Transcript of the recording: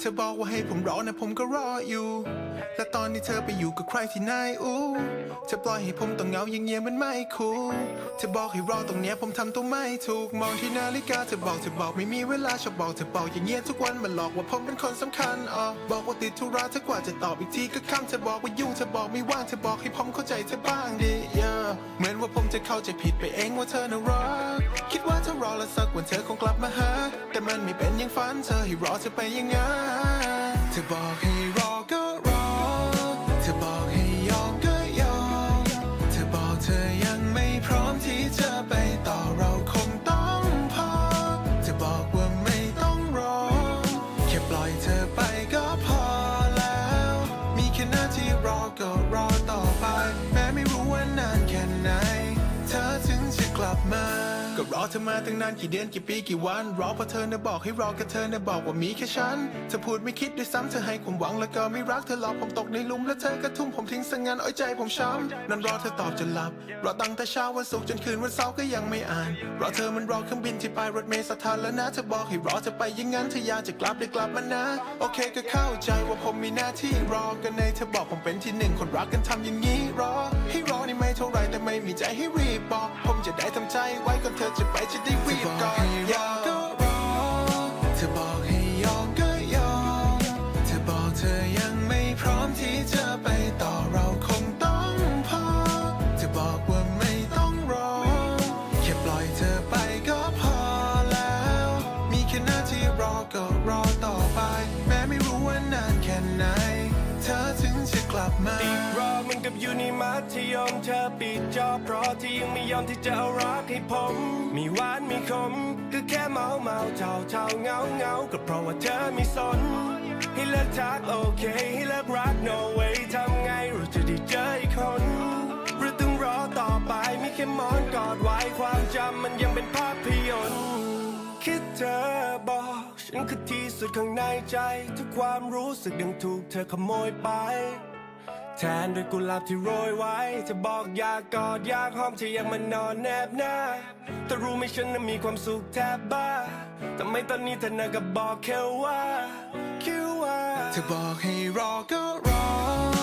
ธอบอกว่าให้ผมรอนะผมก็รออยู่ และตอนนี้เธอไปอยู่กับใครที่ไหนอู้เธอปล่อยให้ผมต้องเหงาอย่างเงี้ยมันไม่คูลเธอบอกให้รอตรงเนี้ยผมทำตัวไม่ถูกมองที่นาฬิกาเธอบอกเธอบอกไม่มีเวลาชอบบอกเธอบอกอย่างเงี้ยทุกวันมันหลอกว่าผมเป็นคนสำคัญอ๋อบอกว่าติดธุระเธอกว่าจะตอบอีกทีก็ค่ำเธอบอกว่ายุ่งเธอบอกไม่ว่างเธอบอกให้ผมเข้าใจเธอบ้างดิ yeah เหมือนว่าผมจะเข้าใจผิดไปเองว่าเธอน่ารัก คิดว่าเธอรอแล้วสักวันเธอคงกลับมาหา แต่มันไม่เป็นอย่างฝันเธอให้รอเธอไปยังไงเธอบอกให้รอก็รอ เธอบอกให้ยอมก็ยอม เธอบอกเธอยังไม่พร้อมที่จะไปต่อเราคงต้องพอ เธอบอกว่าไม่ต้องรอ แค่ปล่อยเธอไปก็พอแล้ว มีแค่หน้าที่รอก็ เธอมาตั้งนานกี่เดือนกี่ปีกี่วัน รอเพราะเธอน่ะบอกให้รอกับเธอน่ะบอกว่ามีแค่ฉัน เธอพูดไม่คิดด้วยซ้ำเธอให้ความหวังแล้วก็ไม่รักเธอหลอกผมตกในหลุมแล้วเธอก็ทุ่มผมทิ้งสังงานอ้อยใจผมช้ำนั่นรอเธอตอบจนหลับ รอตั้งแต่เช้าวันศุกร์จนคืนวันเสาร์ก็ยังไม่อ่าน รอเธอมันรอเครื่องบินที่ไปรถเมล์สถานแล้วนะเธอบอกให้รอเธอไปอยังงั้นเธออยากจะกลับได้กลับมานะ โอเคก็เข้าใจว่าผมมีหน้าที่รอกันในเธอบอกผมเป็นที่หนึ่งคนรักกันทำอย่างนี้รอ ให้รอนี่ไม่เท่าไรแต่ไม่มีใจให้รีบบอก ผมจะได้ทำใจไว้ก่อนเธอจะไปจะได้รีบก่อนอยาก็รอเธอบอกให้ยอมก็ยอมเธอบอกเธอยังไม่พร้อมที่จะไปต่อเราคงต้องพอเธอบอกว่าไม่ต้องรอแค่ปล่อยเธอไปก็พอแล้ว มีแค่หน้าที่รอก็รอต่อไป แม้ไม่รู้ว่านานแค่ไหน เธอถึงจะกลับมา กับอยู่ในมัธยมเธอปิดจอเพราะที่ยังไม่ยอมที่จะเอารักให้ผม มีหวานมีคมก็แค่เมาเมาเท่าเท่าเงาเงาก็เพราะว่าเธอไม่สน ให้เลิกทักโอเค ให้เลิกรัก no way ทำไงเราจะได้เจออีกคนหรือต้องรอต่อไปมีแค่มอนกอดไว้ความจำมันยังเป็นภาพยนตร์คิดเธอบอกฉันคือที่สุดข้างในใจทุกความรู้สึกยังถูกเธอขโมยไป แทนด้วยกุหลาบที่โรยไว้ จะบอกอยากกอดอยากหอมเธอยังมานอนแนบหน้า แต่รู้ไหมฉันน่ะมีความสุขแทบบ้าทำไมตอนนี้เธอน่ะก็บอกแค่ว่าคิดว่าเธอบอกให้รอก็รอ